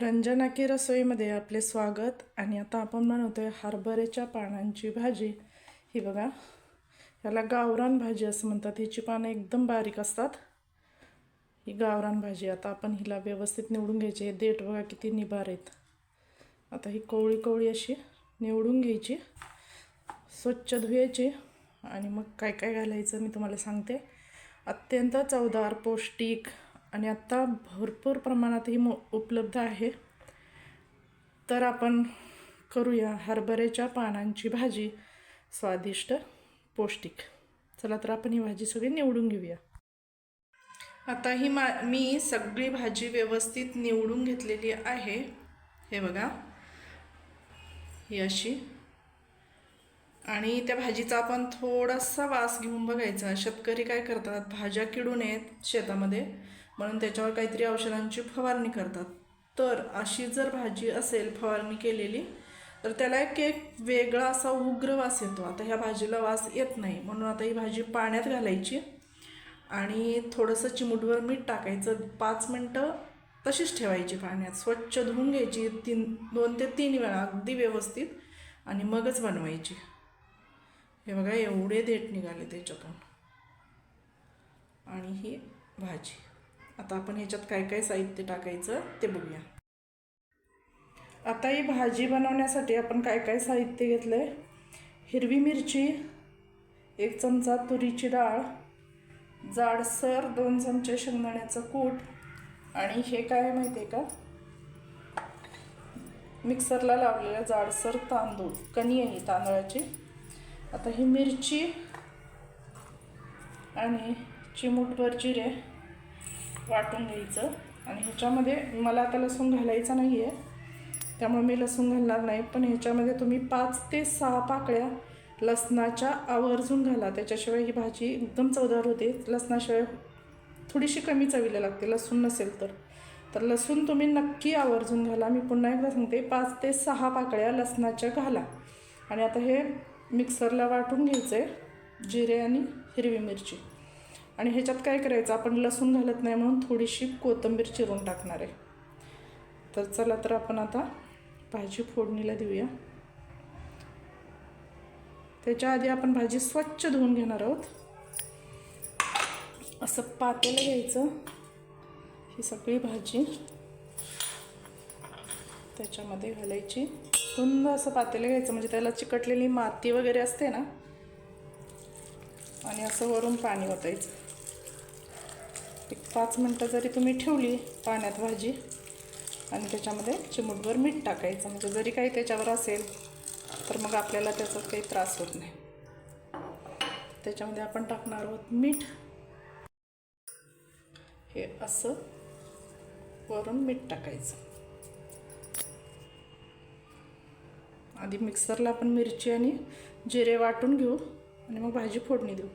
रंजना की रसोईमध्ये आपले स्वागत. आणि आता आपण बनवतोय हरभऱ्याच्या पानांची भाजी. ही बघा याला गावरान भाजी असं म्हणतात. हिची पानं एकदम बारीक असतात. ही गावरान भाजी. आता आपण हिला व्यवस्थित निवडून घ्यायची. हे देठ बघा किती निभार आहेत. आता ही कोवळी कोवळी अशी निवडून घ्यायची. स्वच्छ धुवायची. आणि मग काय काय घालायचं मी तुम्हाला सांगते. अत्यंत चवदार पौष्टिक आणि आत्ता भरपूर प्रमाणात ही मो उपलब्ध आहे. तर आपण करूया हरभऱ्याच्या पानांची भाजी. स्वादिष्ट पौष्टिक. चला तर आपण ही भाजी सगळी निवडून घेऊया. आता ही मा मी सगळी भाजी व्यवस्थित निवडून घेतलेली आहे. हे बघा. ही अशी. आणि त्या भाजीचा आपण थोडासा वास घेऊन बघायचा. शेतकरी काय करतात? भाज्या किडू नयेत शेतामध्ये. म्हणून त्याच्यावर काहीतरी औषधांची फवारणी करतात. तर अशी जर भाजी असेल फवारणी केलेली तर त्याला एक एक वेगळा असा उग्र वास येतो. आता ह्या भाजीला वास येत नाही. म्हणून आता ही भाजी पाण्यात घालायची आणि थोडंसं चिमूटभर मीठ टाकायचं. पाच मिनटं तशीच ठेवायची पाण्यात. स्वच्छ धुवून घ्यायची तीन दोन ते तीन वेळा अगदी व्यवस्थित आणि मगच बनवायची. हे बघा एवढे देठ निघाले त्याच्यातून. आणि ही भाजी. आता आपण ह्याच्यात काय काय साहित्य टाकायचं ते बघूया. आता ही भाजी बनवण्यासाठी आपण काय काय साहित्य घेतलं आहे हिरवी मिरची एक चमचा तुरीची डाळ जाडसर दोन चमचे शेंगदाण्याचं कूट आणि हे काय माहिती आहे का? मिक्सरला लावलेलं जाडसर तांदूळ कणी आहे तांदळाची. आता ही मिरची आणि चिमूटभर जिरे वाटून घ्यायचं. आणि ह्याच्यामध्ये मला आता लसूण घालायचा नाही आहे त्यामुळे मी लसूण घालणार नाही. पण ह्याच्यामध्ये तुम्ही पाच ते सहा पाकळ्या लसणाच्या आवर्जून घाला. त्याच्याशिवाय ही भाजी एकदम चवदार होते. लसणाशिवाय थोडीशी कमी चवीला लागते. लसूण नसेल तर. तर लसूण तुम्ही नक्की आवर्जून घाला. मी पुन्हा एकदा सांगते. पाच ते सहा पाकळ्या लसणाच्या घाला. आणि आता हे मिक्सरला वाटून घ्यायचं आहे जिरे आणि हिरवी मिरची. आणि ह्याच्यात काय करायचं आपण लसूण घालत नाही म्हणून थोडीशी कोथिंबीर चिरून टाकणार आहे. तर चला तर आपण आता भाजी फोडणीला देऊया. त्याच्या आधी आपण भाजी स्वच्छ धुवून घेणार आहोत. असं पातेलं घ्यायचं ही सगळी भाजी त्याच्यामध्ये घालायची. रुंद असं पातेलं घ्यायचं म्हणजे त्याला चिकटलेली माती वगैरे असते ना आणि असं वरून पाणी ओतायचं. पाच मिनटं जरी तुम्ही ठेवली पाण्यात भाजी आणि त्याच्यामध्ये चिमूटभर मीठ टाकायचं. म्हणजे जरी काही त्याच्यावर असेल तर मग आपल्याला त्याचा काही त्रास होत नाही. त्याच्यामध्ये आपण टाकणार आहोत मीठ. हे असं वरून मीठ टाकायचं. आधी मिक्सरला आपण मिरची आणि जिरे वाटून घेऊ आणि मग भाजी फोडणी देऊ.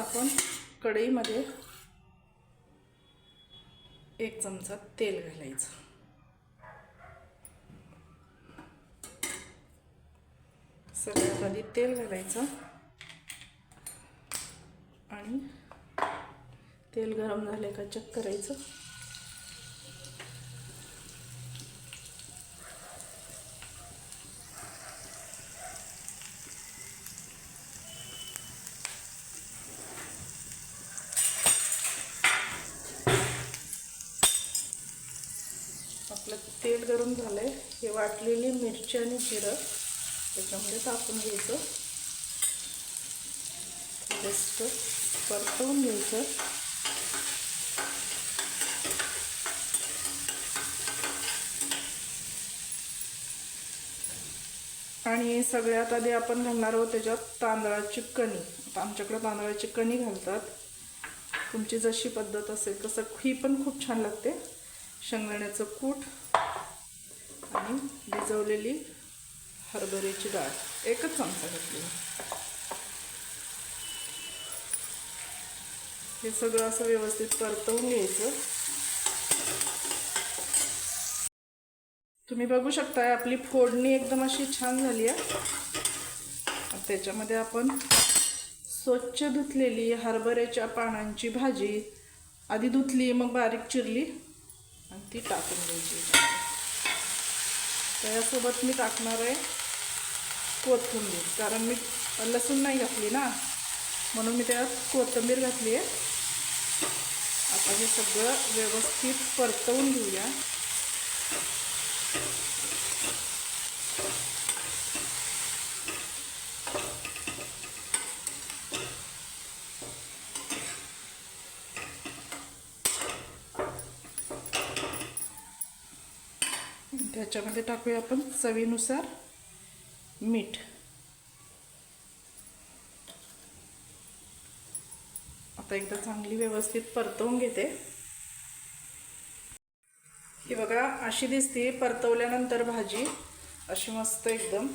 आपण कढईमध्ये एक चमचा तेल घालायचं. सगळ्यात आधी तेल घालायचं. आणि तेल गरम झाले का चेक करायचं आपलं तेल गरम झालं आहे हे वाटलेली मिरची आणि जिरं त्याच्यामध्ये टाकून घ्यायचं. बेस्ट परतवून घ्यायचं. आणि सगळ्यात आधी आपण घालणार आहोत त्याच्यात तांदळाची कणी. आता आमच्याकडे तांदळाची कणी घालतात. तुमची जशी पद्धत असेल तसं ही पण खूप छान लागते. शेंगदाण्याचं कूट. आणि भिजवलेली हरभऱ्याची डाळ एकच चमचा घातली. हे सगळं असं व्यवस्थित परतवून घ्यायचं. तुम्ही बघू शकता आपली फोडणी एकदम अशी छान झाली आहे. त्याच्यामध्ये आपण स्वच्छ धुतलेली हरभऱ्याच्या पानांची भाजी आधी धुतली मग बारीक चिरली आणि ती टाकून द्यायची त्याच्यासोबत मी टाकणार आहे कोथिंबीर. कारण मी लसूण नाही घातली ना म्हणून मी त्यात कोथिंबीर घातली आहे. आता हे सगळं व्यवस्थित परतवून घेऊया. त्याच्यामध्ये टाकूया आपण चवीनुसार मीठ. आता एकदा चांगली व्यवस्थित परतवून घेते. ही बघा अशी दिसते परतवल्यानंतर भाजी. अशी मस्त एकदम.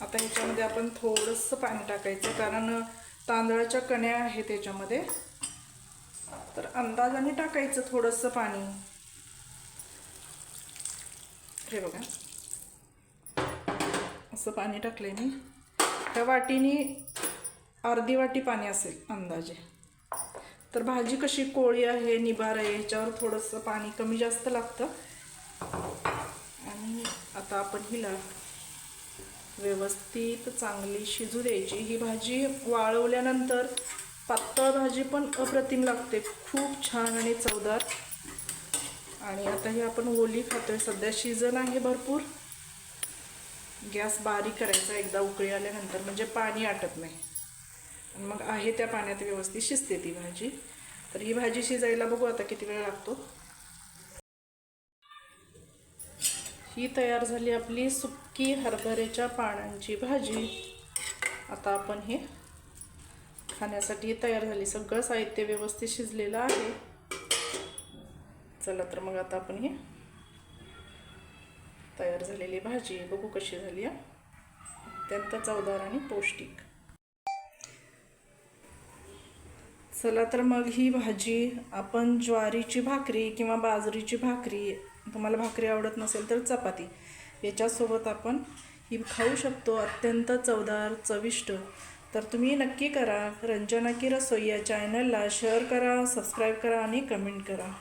आता ह्याच्यामध्ये आपण थोडंसं पाणी टाकायचं कारण तांदळाच्या कण्या आहेत त्याच्यामध्ये. तर अंदाजाने टाकायचं थोडंसं पाणी. हे बघा. असं पाणी टाकलंय मी. त्या वाटीनी अर्धी वाटी पाणी असेल अंदाजे. तर भाजी कशी कोळी आहे निभार आहे ह्याच्यावर थोडंसं पाणी कमी जास्त लागतं. आणि आता आपण हिला व्यवस्थित चांगली शिजू द्यायची. ही भाजी वाळवल्यानंतर पातळ भाजी पण अप्रतिम लागते. खूप छान आणि चवदार. आणि आता ही आपण ओली खातोय. सध्या शिजन आहे भरपूर. गॅस बारीक करायचा एकदा उकळी आल्यानंतर म्हणजे पाणी आटत नाही. आणि मग आहे त्या पाण्यात व्यवस्थित शिजते ती भाजी. तर ही भाजी शिजायला बघू आता किती वेळ लागतो. ही तयार झाली आपली सुक्की हरभऱ्याच्या पानांची भाजी. आता आपण हे खाण्यासाठी तयार झाली. सगळं साहित्य व्यवस्थित शिजलेलं आहे. चला तर मग आता आपण हे तयार झालेली भाजी. बघू कशी झाली आहे अत्यंत चवदार आणि पौष्टिक. चला तर मग ही भाजी आपण ज्वारीची भाकरी किंवा बाजरीची भाकरी तुम्हाला भाकरी आवडत नसेल तर चपाती याच्यासोबत आपण ही खाऊ शकतो. अत्यंत चवदार चविष्ट. तर तुम्ही नक्की करा. रंजना की रसोई या चॅनलला शेअर करा सबस्क्राईब करा आणि कमेंट करा.